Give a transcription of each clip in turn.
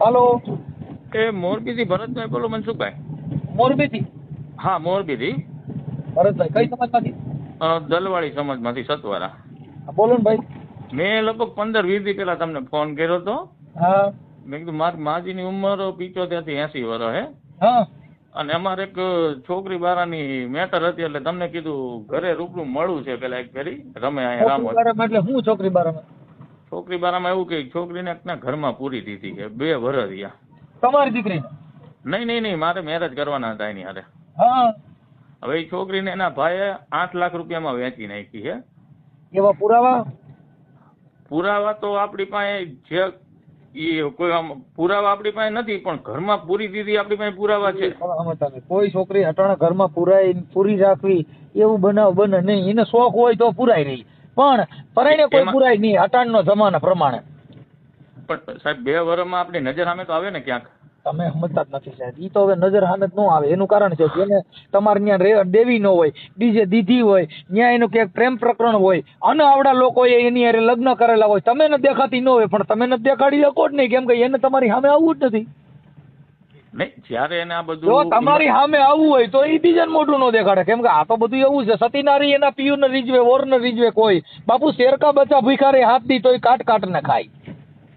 હાલો. એ મોરબીથી ભરતભાઈ બોલો મનસુખભાઈ. મોરબીથી? હા મોરબીથી. ભરતભાઈ કઈ સમાજમાંથી? દલવાળી સમાજમાંથી સતવારા. બોલો ને ભાઈ. મેં લગભગ પંદર વીસ દી પહેલા તમને ફોન કર્યો હતો. હા. મેં કીધું મારી માજીની ઉંમર પિચોતેરથી એસી વર્ષ હે. હા. અને અમારે એક છોકરી બારાની મેટર હતી એટલે તમને કીધું ઘરે રૂબરૂ મળવું છે પેલા એક ફેરી. રમે અહીંયા રામોદ. એટલે હું છોકરી બારામાં? છોકરી બારામાં એવું કે છોકરીને એકના ઘરમાં પૂરી દીધી કે બે થયા તમારી દીકરી? નહીં નહીં નહીં મારે મેરેજ કરવાના હતા એની હારે. હવે એ છોકરીને એના ભાઈએ આઠ લાખ રૂપિયામાં વેચી નાખી છે. એવા પુરાવા? પુરાવા તો આપણી પાસે જે ઈ કોઈ પુરાવા આપણી પાસે નથી પણ ઘરમાં પૂરી દીધી આપણી પાસે પુરાવા છે. કોઈ છોકરી અટાણા ઘરમાં પુરાઈ પૂરી રાખવી એવું બનાવ બને નહીં. એને શોખ હોય તો પુરાઈ રહી પણ પરાઈને કોઈ પુરાય નહીં અટાણનો જમાના પ્રમાણે. પણ સાહેબ બે વર્ષમાં આપણી નજર સામે તો આવે ને ક્યાંક? તમે સમજતા જ નથી સાહેબ ઈ તો હવે નજર હાને જ ન આવે. એનું કારણ છે જેને તમારે ત્યાં દેવી ન હોય બીજે દીધી હોય ત્યાં એનું ક્યાંક પ્રેમ પ્રકરણ હોય અને આવડા લોકોએ એની હારે લગ્ન કરેલા હોય તમે ને દેખાતી ન હોય પણ તમે ન દેખાડી શકો જ નહીં. કેમ કે એને તમારી સામે આવવું જ નથી. નહીં જ્યારે એને આ જો બધું તમારી સામે આવવું હોય તો એ બીજાને મોઢું ન દેખાડે. કેમ કે આ તો બધું એવું છે સતીનારી એના પિયુને રીઝવે ઓરને રીઝવે કોઈ. બાપુ શેરકા બચ્ચા ભીખારે હાથ દી તોય કાટ કાટ ને ખાય.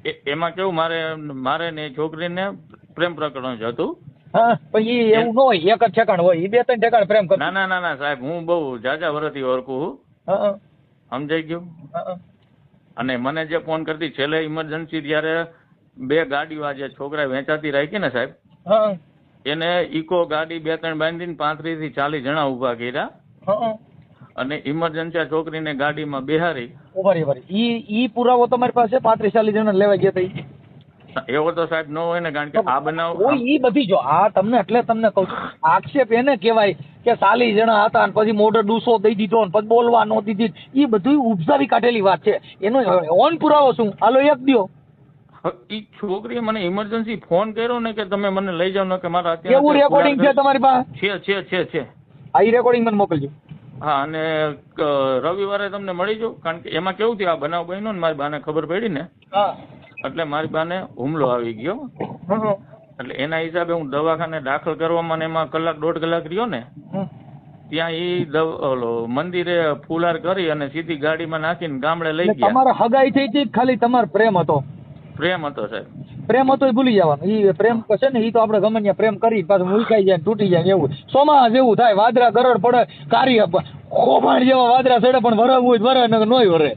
એ- એમાં કેવું મારે મારે ને એ છોકરીને પ્રેમ પ્રકરણ જ હતું. હા પણ ઈ એવું ન હોય એક જ ઠેકાણ હોય. એ બે ત્રણ ઠેકાણ પ્રેમ કરે ના ના ના ના સાહેબ હું બહુ જાજા વરતી ઓળખું છું. સમજાઈ ગયું? અને મને જે ફોન કરતી છેલ્લે ઇમરજન્સી ત્યારે બે ગાડીઓ આજે છોકરા વેચાતી રાખી ને સાહેબ એને ઇકો ગાડી બે ત્રણ બાંધીને પાંત્રીસથી ચાલીસ જણા ઊભા કર્યા. અને ઇમરજન્સી છોકરીને ગાડીમાં બેહારી ઉભારી ઉભારી ઈ ઈ પુરાવો તમારી પાસે પાંત્રીસ ચાલીસ જણા લેવા ગયા તા એવો તો સાહેબ નો હોય ને કારણ કે આ બનાવ ઈ બધી જો આ તમને એટલે તમને કહું છું આક્ષેપ એને કહેવાય કે ચાલીસ જણા હતા અને પછી મોઢે ડૂસો દઈ દીધો ને પછી બોલવા નો દીધી. ઈ બધું ઉપજાવી કાઢેલી વાત છે. એનો ઓન પુરાવો શું? હાલો એક દ્યો. એ છોકરીએ મને ઇમરજન્સી ફોન કર્યો ને કે તમે મને લઈ જાવ ને કે મારા અત્યારે કેવું રેકોર્ડિંગ છે તમારી પાસે? છે છે છે છે. આ ઈ રેકોર્ડિંગ મને મોકલજો. હા અને રવિવારે તમને મળી જાઉં કારણ કે એમાં કેવું થયું આ બનાવ બન્યો ને મારી બાને ખબર પડી ને હા. એટલે મારી બાને હુમલો આવી ગયો. એટલે એના હિસાબે હું દવાખાને દાખલ કરવામાં ને એમાં કલાક દોઢ કલાક રહ્યો ને ત્યાં ઈ ઓલો મંદિરે ફુલાર કરી અને સીધી ગાડીમાં નાખીને ગામડે લઈ ગયા. તમારા હગાઈ થઈ હતી ખાલી તમારો પ્રેમ હતો? પ્રેમ હતો સાહેબ. પ્રેમ હતો એ ભૂલી જવાનું. ઈ પ્રેમ છે ને ઈ તો આપણે ગમે ત્યાં પ્રેમ કરી પાછું મુલકાઈ જાય તૂટી જાય એવું. સોમા જેવું થાય વાદરા ગરડ પડે કારી ખોભાણ જેવા વાદરા ચડે પણ વરવું હોય વરે નકર નોય વરે.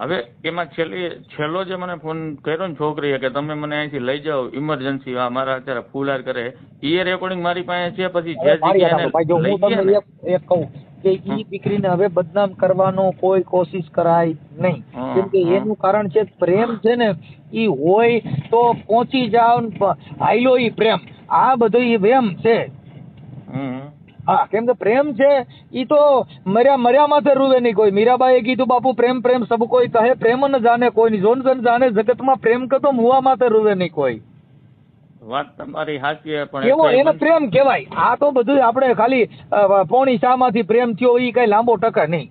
હવે એમાં છેલ્લી છેલ્લો જે મને ફોન કર્યો ને છોકરીએ કે તમે મને અહીંથી લઈ જાઓ ઇમરજન્સી આ મારા અત્યારે ફૂલાર કરે. એ રેકોર્ડિંગ મારી પાસે છે પછી જે જગ્યાએ હું તમને એક એક કહું. કે ઈ દીકરીને હવે બદનામ કરવાનો કોઈ કોશિશ કરાય નહીં. કેમ કે એનું કારણ છે પ્રેમ છે ને ઈ હોય તો પહોંચી જાવ ને ઈ પ્રેમ. આ બધું ઈ વેમ છે. હા કેમ કે પ્રેમ છે ઈ તો મર્યા મર્યા માથે રૂવે નહીં કોઈ. મીરાબાઈએ કીધું બાપુ પ્રેમ પ્રેમ સબ કોઈ કહે પ્રેમ ન જાણે કોઈ ની જોન જોન જાણે જગતમાં પ્રેમ કતો મુવા માથે રૂવે નહીં કોઈ. વાત તમારી સાચી પણ એવો એને પ્રેમ કહેવાય. આ તો બધું આપણે ખાલી પોણી શામાંથી પ્રેમ થયો એ કઈ લાંબો ટકે નહીં.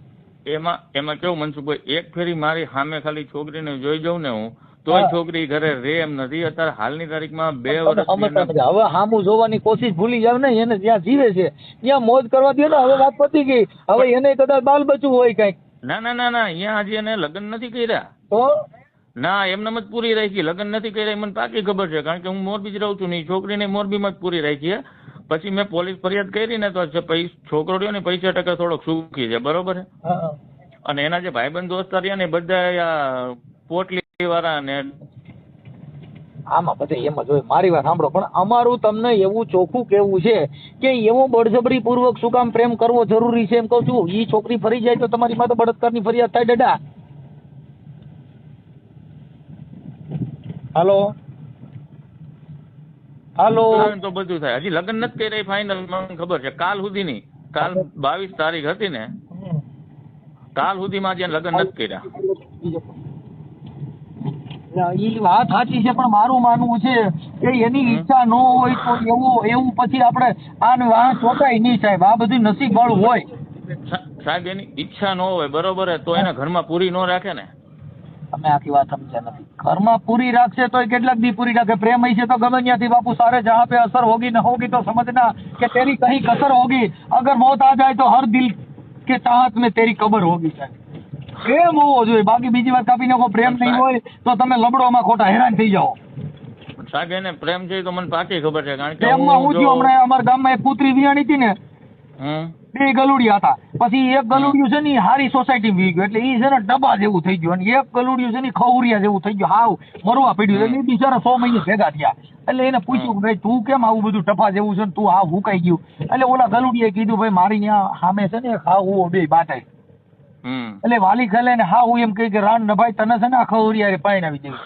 એમાં એમાં કેવું મનસુખભાઈ એક ફેરી મારી સામે ખાલી છોકરીને જોઈ જાઉં ને હું તોય છોકરી ઘરે રે એમ નથી. અત્યારે હાલની તારીખમાં બે વર્ષ હવે હામું જોવાની કોશિશ ભૂલી જાવ ને એને જ્યાં જીવે છે ત્યાં મોજ કરવા દે ને હવે વાત પતી ગઈ. હવે એને કદાચ બાલ બચવું હોય કંઈક. ના ના ના ના અહીંયા હજી એને લગ્ન નથી કર્યા. તો? ના એમનેમ જ પૂરી રાખી. લગ્ન નથી કર્યા મને પાકી ખબર છે. કારણ કે હું મોરબી જ રહું છું ને છોકરીને મોરબીમાં જ પૂરી રાખી છે પછી મેં પોલીસ ફરિયાદ કરી ને તો છોકરો રહ્યો ને પૈસા ટકા થોડોક સુખી છે. બરોબર અને એના જે ભાઈબંધ દોસ્તાર રહ્યા ને બધા પોટલી વાળા ને આમાં પછી એમ જ હોય. મારી વાત સાંભળો. પણ અમારું તમને એવું ચોખ્ખું કેવું છે કે એવો બળજબરી પૂર્વક શું કામ પ્રેમ કરવો જરૂરી છે એમ કહું છું. ઈ છોકરી ફરી જાય તો તમારી માથે બળાત્કારની ફરિયાદ થાય ડડા. હાલો. હાલો. તો બધું થાય. હજી લગ્ન નથી કર્યા ફાઇનલ મને ખબર છે. કાલ સુધીની. કાલ બાવીસ તારીખ હતી ને. કાલ સુધીમાં જ્યાં લગ્ન નથી કર્યા. એ વાત સાચી છે પણ મારું માનવું છે કે એની ઈચ્છા ન હોય તો એવું એવું પછી આપણે આને આ ચોટાય નહીં સાહેબ. આ બધું નસીબ વાળું હોય સાહેબ એની ઈચ્છા ન હોય બરોબર તો એના ઘરમાં પૂરી ન રાખે ને. તમે આખી વાત સમજ્યા નથી. ઘરમાં પૂરી રાખશે તો કેટલાક દી પૂરી રાખે. પ્રેમ હશે તો ગમે ત્યાંથી બાપુ સારે જહાં પે અસર હોગી ન હોગી તો સમજના કે તેરી કहीं કસર હોગી. અગર મોત આ જાય તો હર દિલ કે ચાહત મેં તેરી કબર હોગી પ્રેમ હોવો જોઈએ. બાકી બીજી વાત કાપી નાખો પ્રેમ નહીં હોય તો તમે લબડોમાં ખોટા હેરાન થઈ જાઓ. સાગે ને પ્રેમ છે તો મને પાકી ખબર છે કારણ કે હું જો હમણાં અમારા ગામમાં એક પુત્રી વિયાણી હતી ને બે ગલુડિયા હતા. પછી એક ગલુડિયું છે ને હારી સોસાયટી વી ગયું. એટલે એ છે ને ડબ્બા જેવું થઈ ગયું. અને એક ગલુડિયું છે ને ખવરિયા જેવું થઈ ગયું. હાવ મરવા પડ્યું. એટલે ઈ બિચારા સો મહિને ભેગા થયા. એટલે એને પૂછ્યું ભાઈ તું કેમ આવું બધું ટફા જેવું છે ને તું હાવ હુકાઈ ગયું? એટલે ઓલા ગલુડિયા કીધું ભાઈ મારી ત્યાં સામે છે ને હાવ હુવો બે બાટે એટલે વાલી ખેલે ને હા હું એમ કહી કે રાણ નભાઈ તને છે ને આ ખવરિયા પાણી દેવી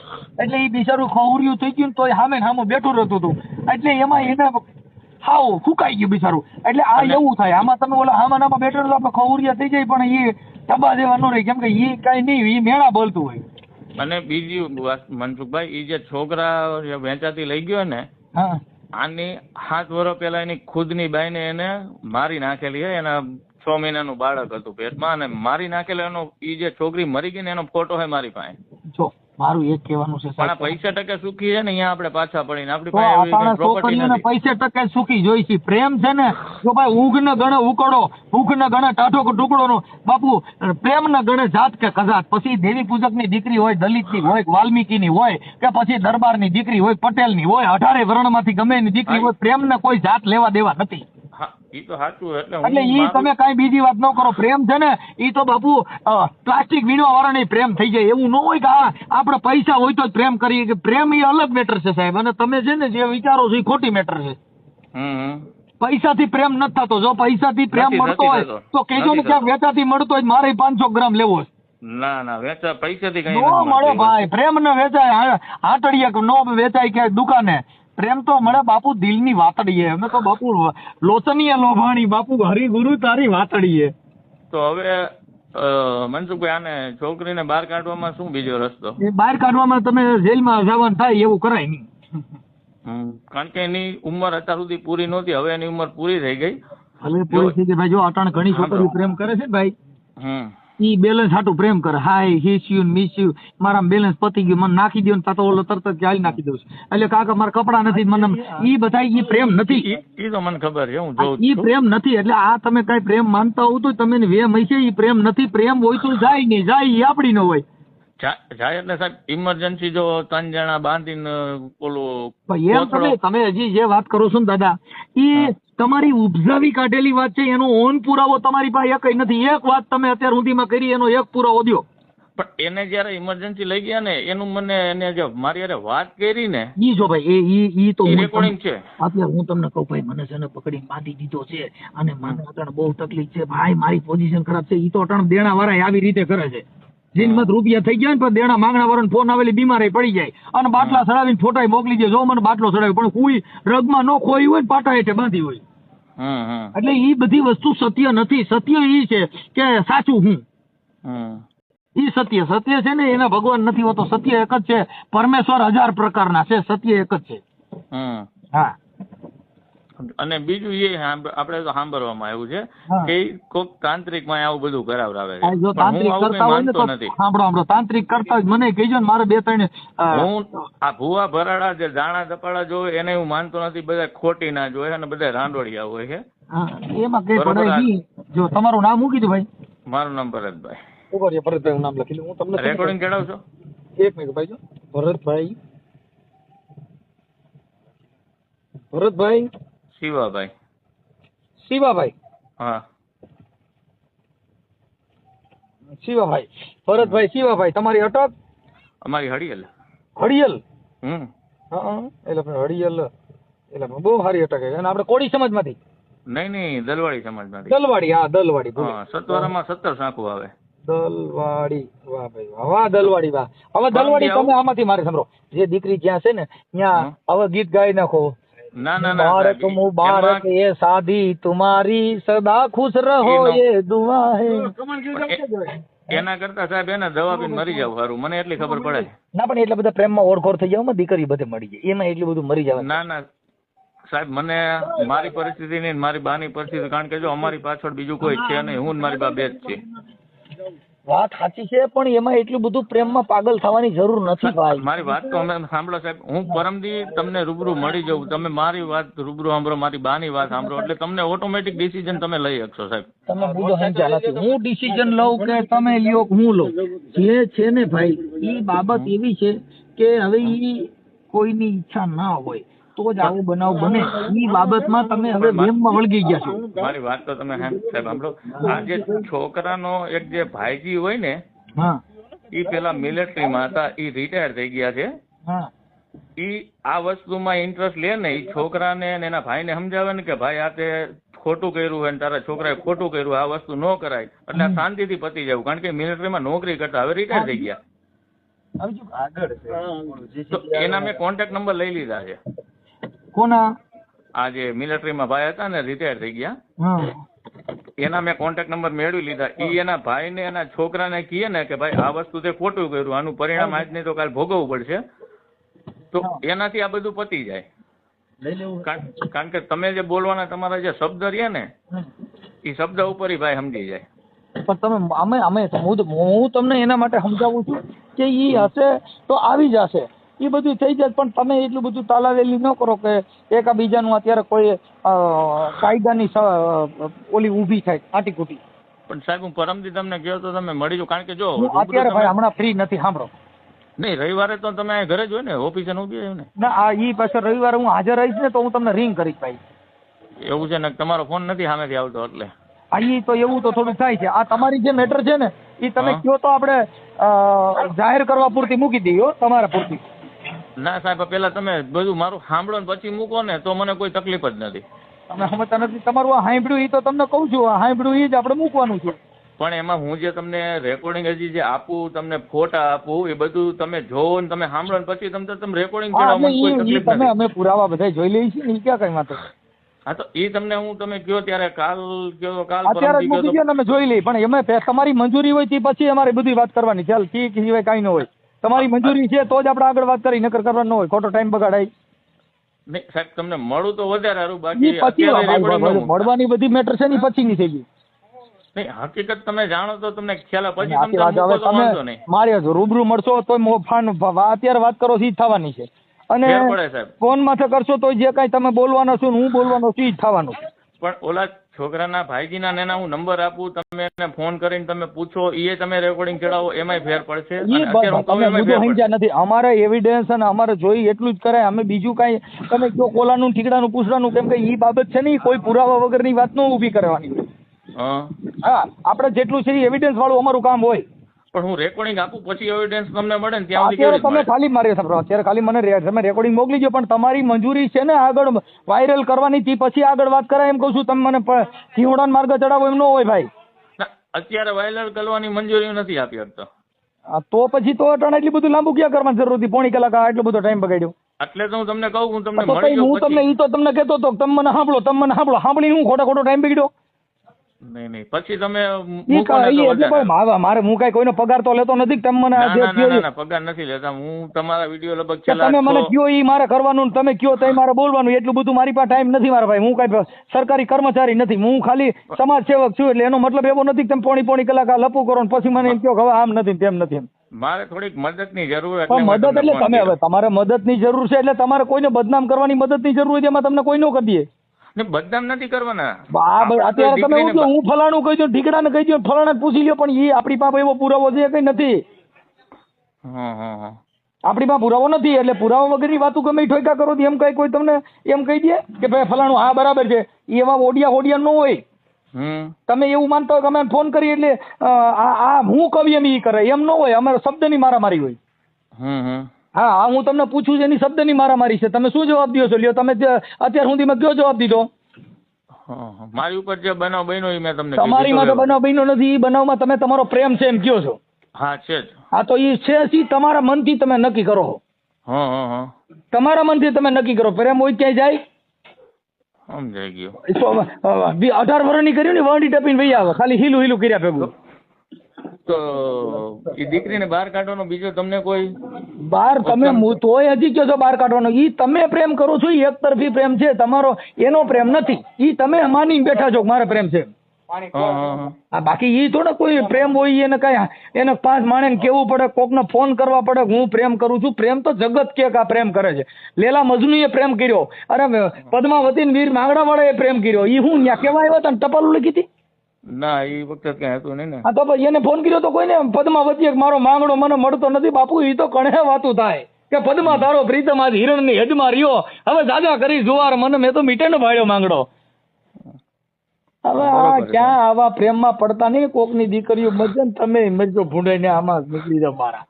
એટલે એ બિચારું ખવરિયું થઈ ગયું ને તોય સામે ને સામે બેઠું રહેતું હતું. એટલે એમાં એને હાવ ફૂકાઈ ગયું બિચારું. એટલે આ એવું થાય. આમાં તમે ઓલા આમાં નામાં બેઠો તો આપણે ખવરિયા થઈ જાય પણ એ તબા જેવા ન રહે. કેમ કે એ કઈ નહીં એ મેળા બોલતું હોય. અને બીજી વાત મનસુખભાઈ એ જે છોકરા વેચાતી લઈ ગયો ને આની સાત વર્ષ પહેલા એની ખુદની બાઈને એને મારી નાખેલી હે. એના છ મહિનાનું બાળક હતું પેટમાં અને મારી નાખેલો એનો એ જે છોકરી મરી ગઈ ને એનો ફોટો હે મારી પાસે. મારું એક કહેવાનું છે સાહેબ. પૈસા ટકે સુખી છે ને અહીંયા આપણે પાછા પડીને. આપણી પાસે છોકરીઓને પૈસા ટકે સુખી જોઈ છે. પ્રેમ છે ને જો ભાઈ ઊંઘ ને ગણે ઉકળો ભૂખ ને ગણે ટાઢો કે ટુકડો નો બાપુ પ્રેમ ને ગણે જાત કે કજાત. પછી દેવી પૂજકની દીકરી હોય દલિતની હોય વાલ્મીકી ની હોય કે પછી દરબારની દીકરી હોય પટેલની હોય અઢારે વર્ણમાંથી ગમે એની દીકરી હોય પ્રેમ ને કોઈ જાત લેવા દેવા નથી. ઈ તો સાચું એટલે એટલે ઈ તમે કાંઈ બીજી વાત ન કરો. પ્રેમ છે ને ઈ તો બાપુ પ્લાસ્ટિક વીણવા વાળા પ્રેમ થઈ જાય. એવું ન હોય કે હા આપણે પૈસા હોય તો જ પ્રેમ કરીએ કે પ્રેમ એ અલગ મેટર છે સાહેબ. અને તમે છે ને જે વિચારો છો એ ખોટી મેટર છે. પૈસા થી પૈસાથી પ્રેમ નથી થતો. જો પૈસાથી પ્રેમ મળતો હોય તો કેજો ને ક્યાંક. વેચાથી મળતો હોય મારે પાંચસો ગ્રામ લેવો છે. ના ના વેચા પૈસાથી કઈ મળે ભાઈ. પ્રેમ ન વેચાય. હા- નો વેચાય ક્યાંય દુકાને. પ્રેમ તો મળે બાપુ દિલની વાતડીએ. અમે તો બાપુ લોચનીય લોભાણી. બાપુ હરિગુરુ તારી વાતડીએ. તો હવે મનસુખભાઈ આને છોકરીને બહાર કાઢવામાં શું બીજો રસ્તો? એ બહાર કાઢવામાં તમે જેલમાં જવાનું થાય એવું કરાય નહીં. કારણ કે એની ઉંમર અત્યાર સુધી પૂરી નહોતી. હવે એની ઉંમર પૂરી થઈ ગઈ. હવે પૂરી થઈ ગઈ. ભાઈ જો અટાણ ઘણી છોકરી પ્રેમ કરે છે ભાઈ. હમ. ઈ બેલેન્સ હાટું પ્રેમ કરે. Hi his you miss you મારા બેલેન્સ પતી ગયું. મને નાખી દો ને તા તો ઓલો તરત જ ચાલી નાખી દઉં એટલે કાકા મારા કપડા નથી મને ઈ બધા ઈ પ્રેમ નથી. ઈ તો મને ખબર છે હું જોઉં ઈ પ્રેમ નથી એટલે આ તમે કઈ પ્રેમ માનતા હોવ તો તમે વે મહી છે ઈ પ્રેમ નથી પ્રેમ હોય તો જાય નહીં જાય ઈ આપડી નો હોય. જાય એટલે સાહેબ ઇમરજન્સી જો ત્રણ જણા બાંધીને ઓલું એમ તમે તમે હજી જે વાત કરો છો ને દાદા એ તમારી ઉપજાવી કાઢેલી વાત છે એનો ઓન પુરાવો તમારી પાસે એકય નથી. એક વાત તમે અત્યાર સુધીમાં કરી એનો એક પુરાવો દો પણ એને જયારે ઇમરજન્સી લઈ ગયા ને એનું મને એને જે મારી અરે વાત કરી ને ઈ જો ભાઈ એ ઈ ઈ તો રેકોર્ડિંગ છે. અત્યારે હું તમને કહું ભાઈ મને છે ને પકડી બાંધી દીધો છે અને મને અટણ બહુ તકલીફ છે. ભાઈ મારી પોઝિશન ખરાબ છે ઈ તો અટણ દેણા વાળા આવી રીતે કરે છે. જીનમાં રૂપિયા થઈ ગયા ને પણ દેણા માંગણા વાળાને ફોન આવેલી બીમારી પડી જાય. અને બાટલા ચડાવીને ફોટા મોકલી દે. જો મને બાટલો ચડાવ્યો પણ કોઈ રગમાં ન ખોઈ હોય ને પાટા હેઠે બાંધી હોય. એટલે ઈ બધી વસ્તુ સત્ય નથી. સત્ય એ છે કે સાચું હું. એ ઈ સત્ય. સત્ય છે ને એના ભગવાન નથી હોતો. સત્ય એક જ છે. પરમેશ્વર હજાર પ્રકારના છે. સત્ય એક જ છે. હમ હા. અને બીજું એ આપણે તો સાંભળવામાં આવ્યું છે કે કોક તાંત્રિકમાં આવું બધું કરાવરાવે છે. જો હું તાંત્રિક આવું કરતા કઈ હોય ને માનતો તો નથી. સાંભળો સાંભળો તાંત્રિક કરતા મને કહેજો ને મારે બે ત્રણ હું આ ભૂવા ભરાડા જે દાણા દપાડા જોવે એને હું માનતો નથી. બધા ખોટી ના જોવે અને બધા રાંડોળિયા હોય છે. એમાં કઈ પડે નહીં. જો તમારું નામ શું કીધું ભાઈ? મારું નામ ભરતભાઈ. ઊભા રહ્યો ભરતભાઈ નામ લખી લઉં હું તમને રેકોર્ડિંગ ચડાવશો એક મિનિટ ભાઈ જો ભરતભાઈ. ભરતભાઈ. શિવાભાઈ. શિવાભાઈ? હા. શિવાભાઈ. ભરતભાઈ શિવાભાઈ તમારી અટક? અમારી હડિયલ હડિયલ હમ. હા એટલે પણ હળિયલ એટલે બહુ સારી અટક છે અને આપણે કોળી સમાજમાંથી? નહીં નહીં દલવાડી સમાજમાંથી. દલવાડી હા દલવાડી. હા સત્વરામાં સત્તર સાંકુ આવે. દલવાડી વાહ ભાઈ વાહ વાહ દલવાડી વાહ. હવે દલવાડી? તમે આમાંથી મારે સાંભળો. જે દીકરી જ્યાં છે ને ત્યાં. હવે ગીત ગાઈ નાખો. એના કરતા સાહેબ એને દવા પીને મરી જાવ સારું મને એટલી ખબર પડે. ના પણ એટલા બધા પ્રેમમાં ઓળખોર થઈ જાવ દીકરી બધે મળી જાય. એમાં એટલું બધું મરી જાવ ના ના. સાહેબ મને મારી પરિસ્થિતિ ની મારી બાની પરિસ્થિતિ કારણ કે જો અમારી પાછળ બીજું કોઈ છે નહીં હું મારી બા બે જ છીએ. વાત સાચી છે પણ એમાં એટલું બધું પ્રેમમાં પાગલ થવાની જરૂર નથી ભાઈ. મારી વાત તો અમે સાંભળો સાહેબ. હું પરમદી તમને રૂબરૂ મળી જઉં. તમે મારી વાત રૂબરૂ સાંભળો મારી બાની વાત સાંભળો. એટલે તમને ઓટોમેટિક ડિસિઝન તમે લઈ શકશો સાહેબ. તમે મુદ્દો સમજ્યા નથી. હું ડિસિઝન લઉં કે તમે લ્યો હું લઉં? જે છે ને ભાઈ એ બાબત એવી છે કે હવે એ કોઈની ઈચ્છા ના હોય. તો જ આવો બનાવ બને. એ બાબતમાં તમે હવે વેમમાં વળગી ગયા છો. મારી વાત તો તમે સાહેબ સાંભળો. આ જે છોકરાનો એક જે ભાઈજી હોય ને હા. એ પેલા મિલિટરીમાં હતા એ રિટાયર થઈ ગયા છે. હા. ઈ આ વસ્તુમાં ઇન્ટરેસ્ટ લે ને એ છોકરાને ને એના ભાઈને સમજાવે ને કે ભાઈ આ તે ખોટું કર્યું હોય ને તારા છોકરાએ ખોટું કર્યું આ વસ્તુ ન કરાય. એટલે શાંતિથી પતી જવું કારણ કે મિલિટરીમાં નોકરી કરતા હવે રિટાયર થઈ ગયા. એના મેં કોન્ટેક્ટ નંબર લઈ લીધા છે. કોના? આ જે મિલિટરીમાં ભાઈ હતા ને રિટાયર થઈ ગયા. એના મેં કોન્ટેક્ટ નંબર મેળવી લીધા. ઈ એના ભાઈને એના છોકરાને કહીએ ને કે ભાઈ આ વસ્તુ તે ખોટું કર્યું. આનું પરિણામ આજ નહીં તો કાલ ભોગવવું પડશે. તો એનાથી આ બધું પતી જાય. કારણ કારણ કે તમે જે બોલવાના તમારા જે શબ્દ રહ્યા ને એ શબ્દ ઉપર ઈ ભાઈ સમજી જાય. પણ તમે અમે અમે હું હું તમને એના માટે સમજાવું છું કે ઈ હશે તો આવી જશે એ બધું થઈ જાય. પણ તમે એટલું બધું તાલાવેલી ન કરો કે એકાબીજાનું અત્યારે કોઈ કાયદાની ઓલી ઊભી થાય આટીકૂટી પણ સાહેબ હું પરમથી તમને કહ્યો તો તમે મળી જાઓ. કારણ કે જો અત્યારે ભાઈ હમણાં ફ્રી નથી સાંભળો. નહીં રવિવારે તો તમે ઘરે જ હોય ને ઓફિસે નું બી ને? ના આ ઈ પાછળ રવિવારે હું હાજર રહીશ ને તો હું તમને રિંગ કરીશ ભાઈ. એવું છે ને તમારો ફોન નથી સામેથી આવતો એટલે. આ ઈ તો એવું તો થોડું થાય છે. આ તમારી જે મેટર છે ને એ તમે. કયો તો આપણે જાહેર કરવા પૂરતી મૂકી દઈએ તમારા પૂરતી. ના સાહેબ પેલા તમે બધું મારું સાંભળો ને પછી મૂકો ને તો મને કોઈ તકલીફ જ નથી. તમે સમજતા નથી તમારું આ હાંભળ્યું એ તો તમને કહું છું આ હાંભળ્યું એ જ આપણે મૂકવાનું છે. પણ એમાં હું જે તમને રેકોર્ડિંગ હજી જે આપું તમને ફોટા આપું એ બધું તમે જોવો ને તમે સાંભળો ને પછી તમને તમે રેકોર્ડિંગ કોઈ તકલીફ તમે નથી. અમે પુરાવા બધા જોઈ લઈએ છીએ ને ક્યાં કઈ વાંધો હા તો એ તમને હું તમે કયો ત્યારે કાલ કયો કાલ અત્યારે મૂકી દો અમે જોઈ લઈએ પણ એમાં તમારી મંજૂરી હોય તે પછી અમારે બધી વાત કરવાની ચાલ ઠીક સિવાય કાંઈ ન હોય. તમારી મંજૂરી છે તો જ આપણે આગળ વાત કરી નકર કરવાનું હોય. ખોટો ટાઈમ બગાડાય. નહીં સાહેબ તમને મળું તો વધારે સારું ઈ બાકી પછી અત્યારે recording ન મૂકતા. મળવાની બધી મેટર છે ને પછીની થઈ ગઈ. નહીં હકીકત તમે જાણો તો તમને ખ્યાલ આવે. પછી આખી તમે હવે મૂકો તો વાંધો તમે નહીં. મારે જો રૂબરૂ મળશો તો અત્યારે વાત કરો છો ઈ જ થવાની છે. અને ફેર પડે સાહેબ. ફોન માથે કરશો તો જે કાંઈ તમે બોલવાના છો ને હું બોલવાનો છું ઈ જ થવાનું છે. પણ ઓલા છોકરાના ભાઈજીના ને હું નંબર આપું તમે એને ફોન કરીને તમે પૂછો એ તમે રેકોર્ડિંગ ચડાવો એમાંય ફેર પડશે. તમે મુદ્દો સમજ્યા નથી. અમારે એવિડન્સ અને અમારે જોઈ એટલું જ કરાય. અમે બીજું કાંઈ તમે કયો કોલાનું ઠીકડાનું પૂછડાનું કેમ કે એ બાબત છે ને કોઈ પુરાવા વગરની વાત ન ઊભી કરવાની હા. આપણે જેટલું છે એવિડન્સ વાળું અમારું કામ હોય. પણ હું રેકોર્ડિંગ આપું પછી એવિડન્સ તમને મળે ને ત્યાં સુધી અત્યારે તમે ખાલી મારી સાંભળો અત્યારે ખાલી મને રે- તમે રેકોર્ડિંગ મોકલી દો પણ તમારી મંજૂરી છે ને આગળ વાયરલ કરવાની તી પછી આગળ વાત કરાય એમ કહું છું. તમે મને પ- માર્ગ ચડાવો એમ ન હોય ભાઈ. ના, અત્યારે વાયરલ કરવાની મંજૂરી નથી આપી શકતો આ તો પછી તો અટાણે એટલી બધું લાંબુ ક્યાં કરવાની જરૂર હતી? પોણી કલાક આ એટલો બધો ટાઈમ બગાડ્યો. એટલે તો હું તમને કહું હું તમને તો મળી કઈ હું જાઉં તમને પછી ઈ તો તમને કહેતો હતો કે તમે મને સાંભળો તમે મને સાંભળો. સાંભળી હું ખોટા ખોટો ટાઈમ બગડ્યો? નહીં નહીં. પછી તમે ને એટલે મારે હું કઈ કોઈનો પગાર તો લેતો નથી તમે મને ના ના ના ના ના, પગાર નથી લેતા. હું તમારા વીડિયો લગભગ છેલ્લા તમે મને કયો ઈ મારે કરવાનું તમે કયો તઈ મારે બોલવાનું. એટલું બધું મારી પાસે ટાઈમ નથી મારા ભાઈ. હું કઈ સરકારી કર્મચારી નથી. હું ખાલી સમાજ સેવક છું એટલે એનો મતલબ એવો નથી કે તમે પોણી પોણી કલાક લપુ કરો ને પછી મને એમ કહો હવે આમ નથી તેમ નથી એમ. મારે થોડીક મદદની જરૂર પણ મદદ એટલે તમે હવે તમારે મદદની જરૂર છે એટલે તમારે કોઈને બદનામ કરવાની મદદની જરૂર હોય એમાં તમને કોઈ ન કરી દે. ને બદનામ નથી કરવાના. અત્યારે તમે દીકરીને હું ફલાણું કહી દો ઠીકડાને કહી દો ફલાણા પૂછી લ્યો પણ એ આપણી પાસે એવો પુરાવો છે કઈ નથી? આપણી પાસે પુરાવો નથી એટલે પુરાવા વગરની વાતો ગમે ઠોકા કરો તો એમ કઈ કોઈ તમને એમ કહી દે કે ભાઈ ફલાણું હા બરાબર છે. એ એવા ઓડિયા ઓડિયા ન હોય. તમે એવું માનતા હોય કે અમે ફોન કરીએ એટલે આ આ હું કવિ એમ ઈ કરે એમ ન હોય અમારો શબ્દની મારામારી હોય. હમ હમ. હા હા હું તમને પૂછું છું એની શબ્દની મારામારી છે. તમે શું જવાબ દો છો? લ્યો તમે અત્યાર સુધીમાં કયો જવાબ દીધો. મારી ઉપર જે બનાવ બન્યો એ મેં તમને તમારી માં તો બનાવ બન્યો નથી બનાવમાં તમે તમારો પ્રેમ છે એમ કયો છો? હા છે હા તો એ છે સી તમારા મનથી તમે નક્કી કરો તમારા મનથી તમે નક્કી કરો. પ્રેમ હોય ક્યાંય જાય? સમજાઈ ગયો. અઢાર વર્ષની કર્યું ને વરડી ટપીને ભાઈ આવે. ખાલી હીલું હીલું કર્યા ભેગું. તો એ દીકરીને બહાર કાઢવાનો બીજો તમને કોઈ બહાર તમે તોય હજી કહો છો બહાર કાઢવાનો? ઈ તમે પ્રેમ કરો છો ઈ એક તરફી પ્રેમ છે તમારો એનો પ્રેમ નથી. ઈ તમે માની બેઠા છો મારે પ્રેમ છે? હા બાકી ઈ થોડો કોઈ પ્રેમ હોય એને કઈ એને પાંચ માણે કેવું પડે કોકને ફોન કરવા પડે હું પ્રેમ કરું છું. પ્રેમ તો જગત કે આ પ્રેમ કરે છે. લેલા મજનુ એ પ્રેમ કર્યો. અરે પદ્માવતી વીર માંગડા વાળા એ પ્રેમ કર્યો. ઈ હું ક્યાં કેવા આવ્યા હતા ને ટપાલ લખી હતી? ના એ વખતે કઈ હતું નહીં ને. હા તો પછી એને ફોન કર્યો તો કોઈને? પદ્માવતી મારો માંગડો મને મળતો નથી. બાપુ એ તો કણે વાતું થાય કે પદ્મા તારો પ્રીતમ આજ હિરણની હેડમાં રહ્યો. હવે દાદા કરી જુવાર મને મેં તો મીટે નો ભાડ્યો માંગડો હવે આ ક્યાં આવા પ્રેમમાં પડતા નહીં કોકની દીકરીઓ? મજન તમે મજો ભૂંડાઈને આમાં નીકળી જાવ મારા.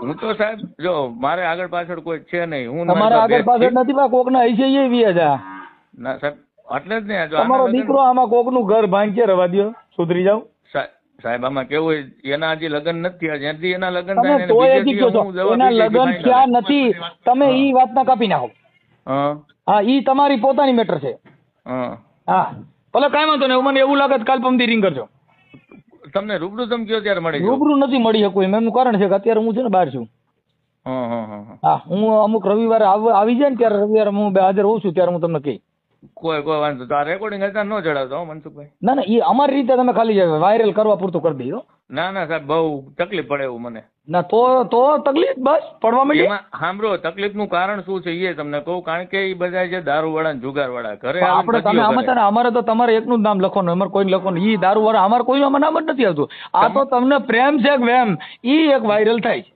હું તો સાહેબ જો મારે આગળ પાછળ કોઈ છે નહીં. હું તમારા આગળ પાછળ નથી બા કોકના હૈસે એ વી ના સાહેબ એટલે જ ને તમારો દીકરો આમાં કોકનું ઘર ભાંગે રવા દો સુધરી જાવ સાહેબ આમાં કેવું હોય એના હજી લગ્ન નથી જ્યાંથી એના લગ્ન તમે તોય હજી કહો છો એના લગ્ન થયા નથી તમે ઈ વાતના કાપી નાખો. હા. ઈ તમારી પોતાની મેટર છે. હા. હા. ભલે કાંઈ વાંધો નહીં મને એવું લાગે કાલ પમદી રિંગ કરજો. તમને રૂબરૂ તમે કયો ત્યારે મળી રૂબરૂ નથી મળી શકું એમ. એનું કારણ છે કે અત્યારે હું છે ને બહાર છું. હા હું અમુક રવિવારે આવી જાય ને ત્યારે રવિવારે હું હાજર હોઉં છું ત્યારે હું તમને કહી. કોઈ કોઈ વાંધો તો આ રેકોર્ડિંગ હતા ન જડાવતો હો મનસુખભાઈ. ના ના એ અમારી રીતે તમે ખાલી વાયરલ કરવા પૂરતું કરી દઈએ ના ના સાહેબ બહુ તકલીફ પડે એવું મને. ના તો તો તકલીફ બસ પડવા માંડી. એમાં સાંભળો તકલીફનું કારણ શું છે એ તમને કહું કારણ કે એ બધા છે દારૂવાળા જુગાર જુગારવાળા ઘરે પણ આપણે તમે આમાં છે ને અમારે તો તમારે એકનું જ નામ લખવાનું અમારે કોઈ લખવાનું. ઈ દારૂ વાળા અમારે કોઈ નામ જ નથી આવતું. આ તો તમને પ્રેમ છે કે વેમ ઈ એક વાયરલ થાય છે.